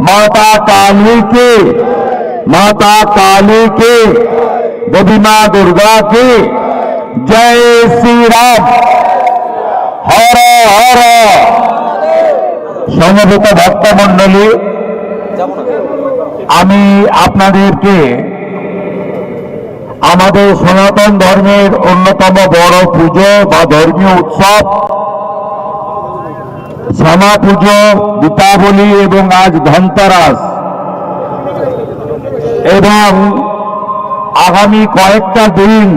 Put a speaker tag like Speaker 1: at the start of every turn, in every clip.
Speaker 1: মাতা কালী কে মাতা কালী কে দেবী মা দুর্গা কে জয় শ্রীরাম। হর হর। সমবেত ভক্তমণ্ডলী, আমি আপনাদেরকে আমাদের সনাতন ধর্মের অন্যতম বড় পুজো বা ধর্মীয় উৎসব শ্যামা পুজো দীপাবলি এবং আজ ধনতেরাস। এবং আগামী কয়েকটা দিন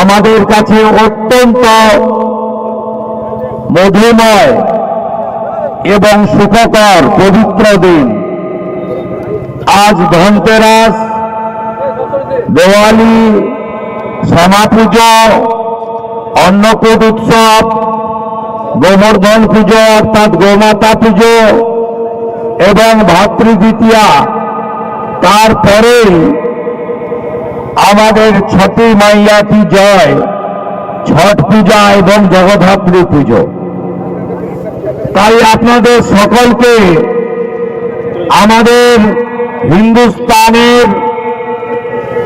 Speaker 1: আমাদের কাছে অত্যন্ত মধুময় এবং সুখকর, পবিত্র দিন। আজ ধনতেরাস, দেওয়ালি শ্যামা পুজো অন্নকূট উৎসব গোবর্ধন পুজো, অর্থাৎ গোমাতা পুজো এবং ভাতৃদ্বিতীয়া তারপরেই আমাদের ছটি মাইয়া জয়, ছট পূজা এবং জগদ্ধাত্রী পুজো। তাই আপনাদের সকলকে আমাদের হিন্দুস্তানের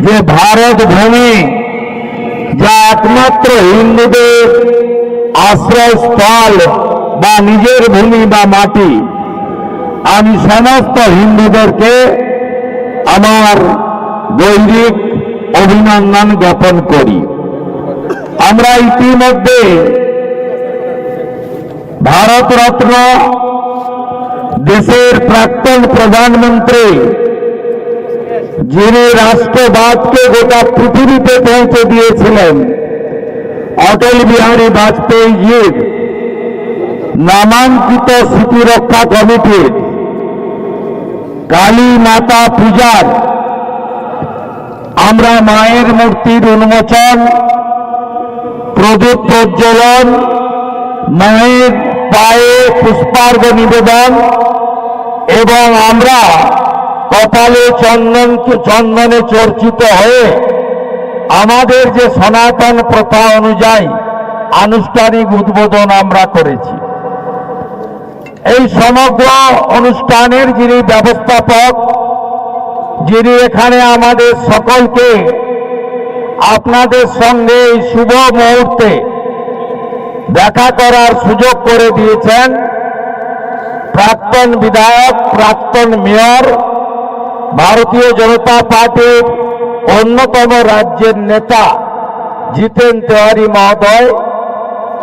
Speaker 1: যে ভারত ভূমি যা একমাত্র হিন্দুদের আশ্রয়স্থল বা নিজের ভূমি বা মাটি, আমি সমস্ত হিন্দুদেরকে আমার গৈরিক অভিনন্দন জ্ঞাপন করি। আমরা ইতিমধ্যে ভারতরত্ন দেশের প্রাক্তন প্রধানমন্ত্রী, যিনি রাষ্ট্রবাদকে গোটা পৃথিবীতে পৌঁছে দিয়েছিলেন অটল বিহারী বাজপেয়ীজির নামাঙ্কিত স্মৃতিরক্ষা কমিটির কালী মাতা পূজার আমরা মায়ের মূর্তির উন্মোচন, প্রদীপ প্রজ্বলন, মায়ের পায়ে পুষ্পার্ঘ নিবেদন এবং আমরা কপালে চন্দন চন্দনে চর্চিত হয়ে আমাদের যে সনাতন প্রথা অনুযায়ী আনুষ্ঠানিক উদ্বোধন আমরা করেছি। এই সমগ্র অনুষ্ঠানের যিনি ব্যবস্থাপক, যিনি এখানে আমাদের সকলকে আপনাদের সঙ্গে এই শুভ মুহূর্তে দেখা করার সুযোগ করে দিয়েছেন প্রাক্তন বিধায়ক, প্রাক্তন মেয়র, ভারতীয় জনতা পার্টির অন্যতম রাজ্যের নেতা জিতেন তেওয়ারি মহোদয়,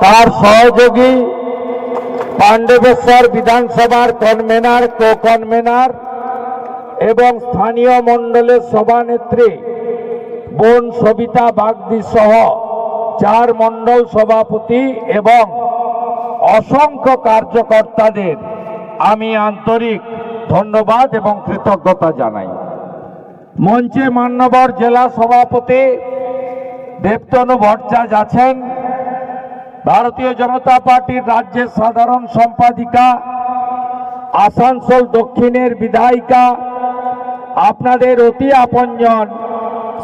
Speaker 1: তার সহযোগী পাণ্ডবেশ্বর বিধানসভার কনভেনার কো কনভেনার এবং স্থানীয় মণ্ডলের সভানেত্রী বোন সবিতা বাগদি সহ চার মণ্ডল সভাপতি এবং অসংখ্য কার্যকর্তাদের আমি আন্তরিক ধন্যবাদ এবং কৃতজ্ঞতা জানাই। মঞ্চে মান্যবর জেলা সভাপতি দেবতনু ভট্টাচার্য আছেন। ভারতীয় জনতা পার্টির রাজ্যের সাধারণ সম্পাদিকা, আসানসোল দক্ষিণের বিধায়িকা, আপনাদের অতি আপনজন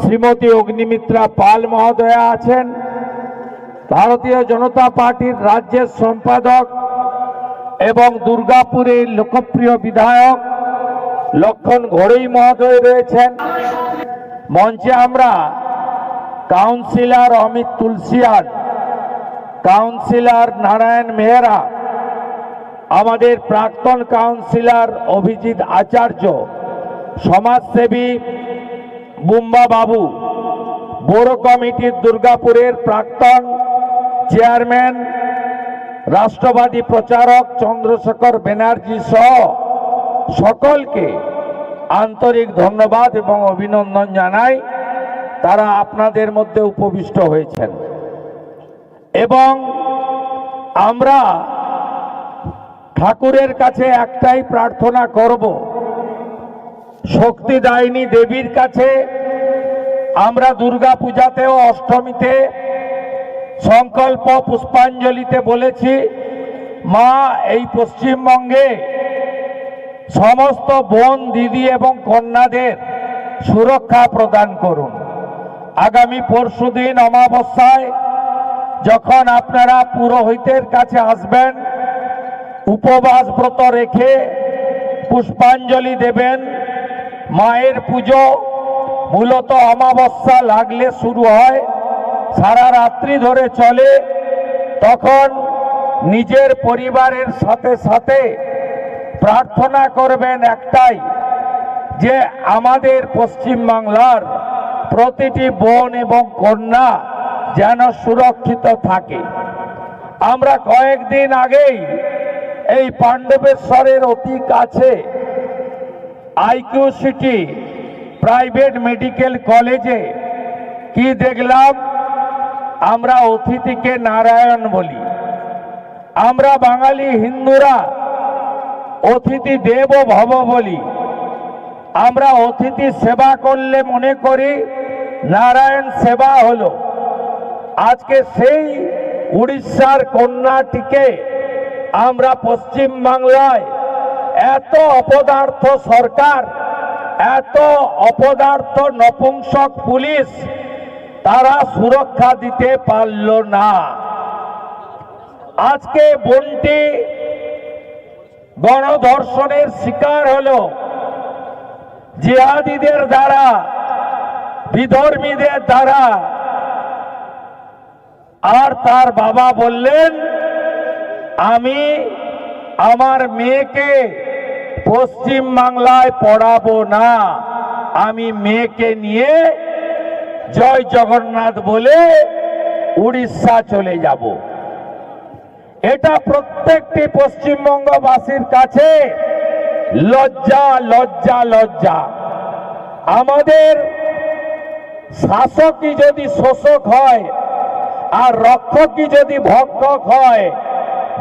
Speaker 1: শ্রীমতী অগ্নিমিত্রা পাল মহোদয়া আছেন। ভারতীয় জনতা পার্টির রাজ্যের সম্পাদক এবং দুর্গাপুরের লোকপ্রিয় বিধায়ক লক্ষণ ঘড়ই মহোদয় রয়েছেন। মঞ্চে আমরা কাউন্সিলর অমিত তুলসিয়ান কাউন্সিলর নারায়ণ মেহরা, আমাদের প্রাক্তন কাউন্সিলর অভিজিৎ আচার্য, সমাজসেবী বুম্বা বাবু, বড় কমিটির দুর্গাপুরের প্রাক্তন চেয়ারম্যান, রাষ্ট্রবাদী প্রচারক চন্দ্রশেখর ব্যানার্জি সহ সকলকে আন্তরিক ধন্যবাদ এবং অভিনন্দন জানাই। তারা আপনাদের মধ্যে উপবিষ্ট হয়েছেন। এবং আমরা ঠাকুরের কাছে একটাই প্রার্থনা করব। শক্তিদায়িনী দেবীর কাছে আমরা দুর্গা পূজাতেও অষ্টমীতে সংকল্প পুষ্পাঞ্জলিতে বলেছি, মা, এই পশ্চিমবঙ্গে সমস্ত বোন, দিদি এবং কন্যাদের সুরক্ষা প্রদান করুন। আগামী পরশুদিন অমাবস্যায় যখন আপনারা পুরোহিতের কাছে আসবেন, উপবাস ব্রত রেখে
Speaker 2: পুষ্পাঞ্জলি দেবেন, মায়ের পুজো মূলত অমাবস্যা লাগলে শুরু হয়, সারা রাত্রি ধরে চলে, তখন নিজের পরিবারের সাথে সাথে প্রার্থনা করবেন একটাই, যে আমাদের পশ্চিমবাংলার প্রতিটি বোন এবং কন্যা যেন সুরক্ষিত থাকে। আমরা কয়েকদিন আগেই এই পাণ্ডবেশ্বরের অতি কাছে আইকিউ সিটি প্রাইভেট মেডিকেল কলেজে কি দেখলাম? আমরা অতিথিকে নারায়ণ বলি। আমরা বাঙালি হিন্দুরা অতিথি দেব ভব বলি। আমরা অতিথি সেবা করলে মনে করি নারায়ণ সেবা হলো। আজকে সেই উড়িষ্যার কন্যাটিকে আমরা পশ্চিম বাংলায় এত অপদার্থ সরকার, এত অপদার্থ নপুংসক পুলিশ, তারা সুরক্ষা দিতে পারল না। আজকে বনটি গণধর্ষণের শিকার হলো জিহাদিদের দ্বারা, বিধর্মীদের দ্বারা। আর তার বাবা বললেন, আমি আমার মেয়েকে পশ্চিম বাংলায় পড়াবো না। আমি মেয়েকে নিয়ে জয় জগন্নাথ বলে উড়িষ্যা চলে যাব। এটা প্রত্যেকটি পশ্চিমবঙ্গবাসীর কাছে লজ্জা লজ্জা লজ্জা। আমাদের শাসকই যদি শোষক হয় আর রক্ষকই যদি ভক্ষক হয়,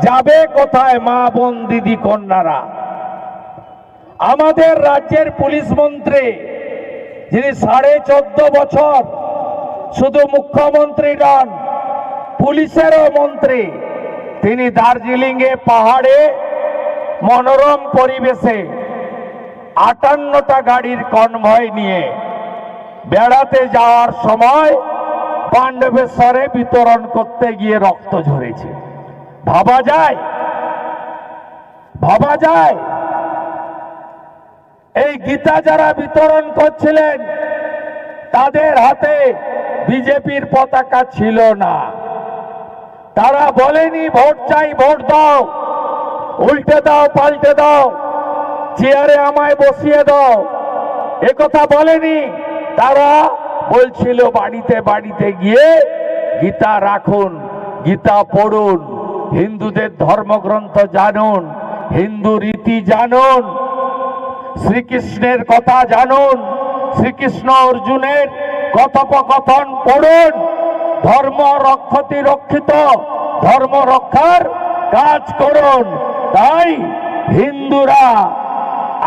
Speaker 2: যাবে কোথায় মা বোন, দিদি, কন্যারা? আমাদের রাজ্যের পুলিশ মন্ত্রী যিনি সাড়ে চোদ্দ বছর শুধু মুখ্যমন্ত্রী নন, পুলিশেরও মন্ত্রী। তিনি দার্জিলিং এ পাহাড়ে মনোরম পরিবেশে আটান্নটা গাড়ির কনভয় নিয়ে বেড়াতে যাওয়ার সময় পাণ্ডবেশ্বরে বিতরণ করতে গিয়ে রক্ত ঝরেছে। ভাবা যায়? ভাবা যায়? এই গীতা যারা বিতরণ করছিলেন, তাদের হাতে বিজেপির পতাকা ছিল না। তারা বলেনি, ভোট চাই, ভোট দাও। উল্টে দাও, পাল্টে দাও। চেয়ারে আমায় বসিয়ে দাও। একথা বলেনি। তারা বলছিল, বাড়িতে বাড়িতে গিয়ে গীতা রাখুন, গীতা পড়ুন, হিন্দুদের ধর্মগ্রন্থ জানুন, হিন্দু রীতি জানুন, শ্রীকৃষ্ণের কথা জানুন, শ্রীকৃষ্ণ অর্জুনের কথোপকথন পড়ুন। ধর্ম রক্ষতি রক্ষিত। ধর্ম রক্ষার কাজ করুন। তাই হিন্দুরা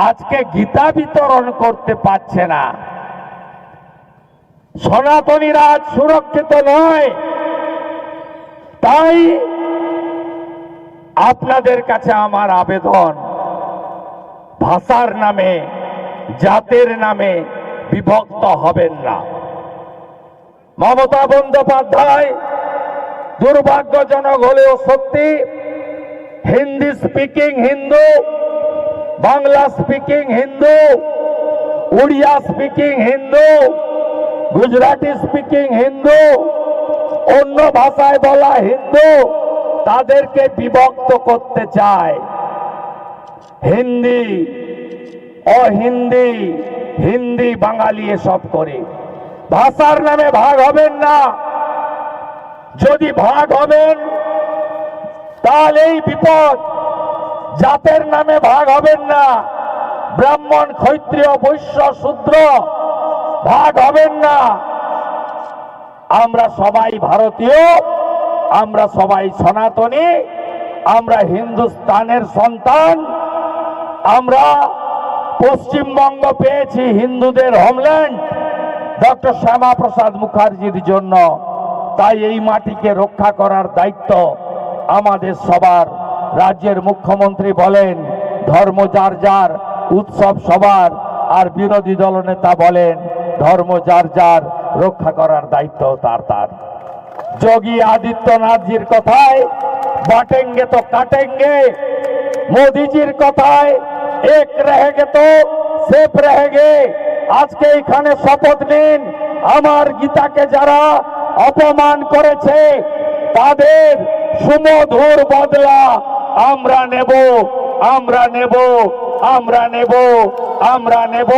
Speaker 2: আজকে গীতা বিতরণ করতে পারছে না। সনাতনীরা সুরক্ষিত নয়। তাই আপনাদের কাছে আমার আবেদন, ভাষার নামে, জাতের নামে বিভক্ত হবেন না। মমতা বন্দ্যোপাধ্যায় দুর্ভাগ্যজনক হলেও সত্যি Hindi speaking Hindu, Bangla speaking Hindu, Oriya speaking Hindu, Gujarati speaking Hindu, অন্য ভাষায় বলা হিন্দু তাদেরকে বিভক্ত করতে চায়। হিন্দি, অহিন্দি, হিন্দি বাঙালি এসব করে। ভাষার নামে ভাগ হবেন না। যদি ভাগ হবেন, তাহলে এই বিপদ জাতের নামে ভাগ হবেন না। ব্রাহ্মণ, ক্ষত্রিয়, বৈশ্য, শূদ্র ভাগ হবেন না। আমরা সবাই ভারতীয়, আমরা সবাই সনাতনী, আমরা হিন্দুস্তানের সন্তান, আমরা পশ্চিমবঙ্গ পেয়েছি হিন্দুদের হোমল্যান্ড ডক্টর শ্যামাপ্রসাদ মুখার্জির জন্য তাই এই মাটিকে রক্ষা করার দায়িত্ব আমাদের সবার। রাজ্যের মুখ্যমন্ত্রী বলেন, ধর্ম যার যার, উৎসব সবার, আর বিরোধী দলনেতা বলেন, ধর্ম যার যার, রক্ষা করার দায়িত্ব তার তার। যোগী আদিত্যনাথজির কথায়, বাটেঙ্গে তো কাটেঙ্গে, মোদিজির কথায়, এক রেহেগে তো সেফ রেহেগে। আজকে এখানে শপথ নিন। আমার গীতাকে যারা অপমান করেছে, তাদের সুমধুর বদলা আমরা নেব আমরা নেব আমরা নেব আমরা নেব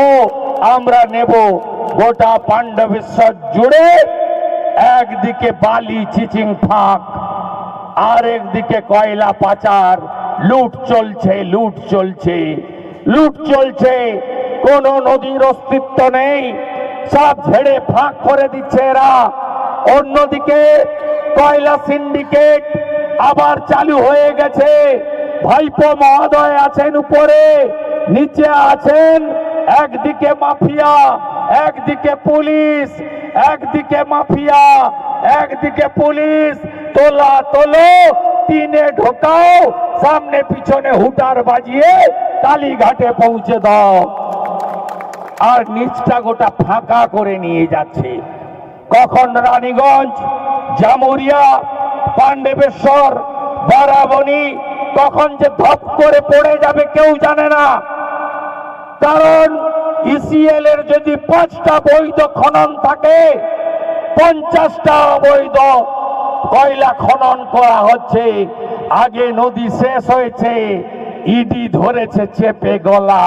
Speaker 2: আমরা নেব। গোটা পাণ্ডবেশ্বর জুড়ে একদিকে বালি, চিচিং, ফাঁক আর একদিকে কয়লা, পাচার। লুট চলছে লুট চলছে লুট চলছে। কোন নদীর অস্তিত্ব নেই। সব ঝেড়ে ফাঁক করে দিচ্ছে এরা। অন্যদিকে কয়লা সিন্ডিকেট আবার চালু হয়ে গেছে। ভাইপো মহোদয় আছেন উপরে, নিচে আছেন একদিকে মাফিয়া, একদিকে পুলিশ, একদিকে মাফিয়া, একদিকে পুলিশ। তোলা তোলো তিনে ঢোকাও, সামনে পিছনে হুটার বাজিয়ে কালীঘাটে পৌঁছে দাও। আর নিচটা গোটা ফাঁকা করে নিয়ে যাচ্ছে। কখন রানীগঞ্জ, জামুরিয়া, পাণ্ডবেশ্বর, বারাবণী, কখন যে ধপ করে পড়ে যাবে কেউ জানে না। কারণ ইসিএল এর যদি পাঁচটা বৈধ খনন থাকে, পঞ্চাশটা অবৈধ কয়লা খনন করা হচ্ছে। আগে নদী শেষ হয়েছে, ইডি ধরেছে, চেপে গলা।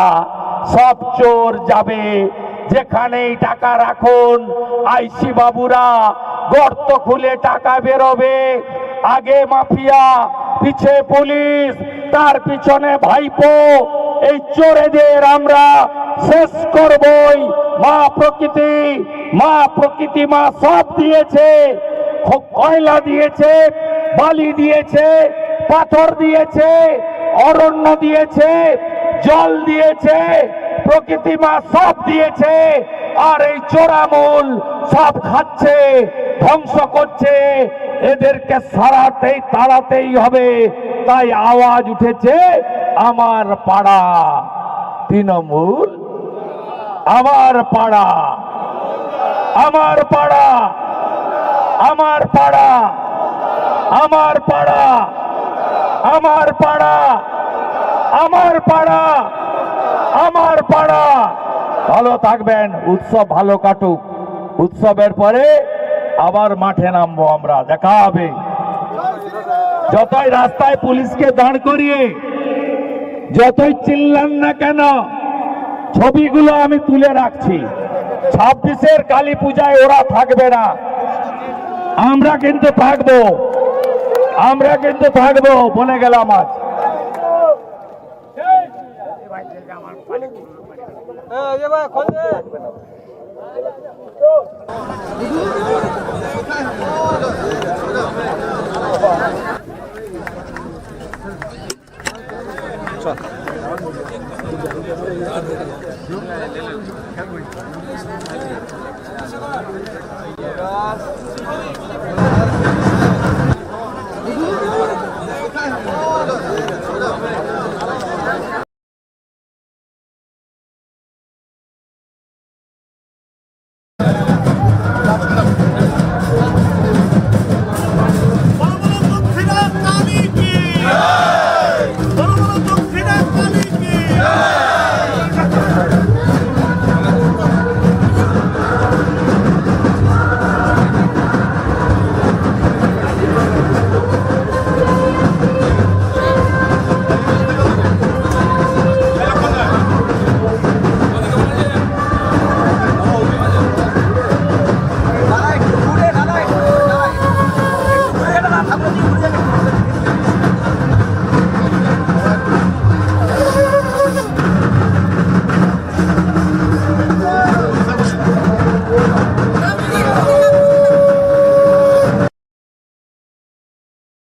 Speaker 2: সব চোর যাবে। যেখানেই টাকা রাখুন, আইসি বাবুরা, গর্ত খুলে টাকা বেরোবে। আগে মাফিয়া, পিছে পুলিশ, তার পিছনে ভাইপো। এই চোরেদের আমরা শেষ করবই। মা প্রকৃতি মা প্রকৃতি, মা সব দিয়েছে। কয়লা দিয়েছে, বালি দিয়েছে, পাথর দিয়েছে, অরণ্য দিয়েছে, জল দিয়েছে। প্রকৃতি মা সব দিয়েছে, আর এই চোরামূল সব খাচ্ছে, ধ্বংস করছে। এদেরকে সারাতেই, তাড়াতেই হবে। তাই আওয়াজ উঠেছে আমার পাড়া। তৃণমূল, আমার পাড়া। আমার পাড়া। আমার পাড়া। আমার পাড়া। আমার পাড়া। আমার পাড়া। আমার পাড়া। ভালো থাকবেন, উৎসব ভালো কাটুক। উৎসবের পরে আবার মাঠে নামবো আমরা, দেখা হবে। যতই রাস্তায় পুলিশকে দাঁড় করিয়ে, যতই চিল্লান না কেন, ছবিগুলো আমি তুলে রাখছি। ছাব্বিশের কালী পূজায় ওরা থাকবে না। আমরা কিন্তু থাকব। আমরা কিন্তু থাকব, বলে গেলাম আজ। खोल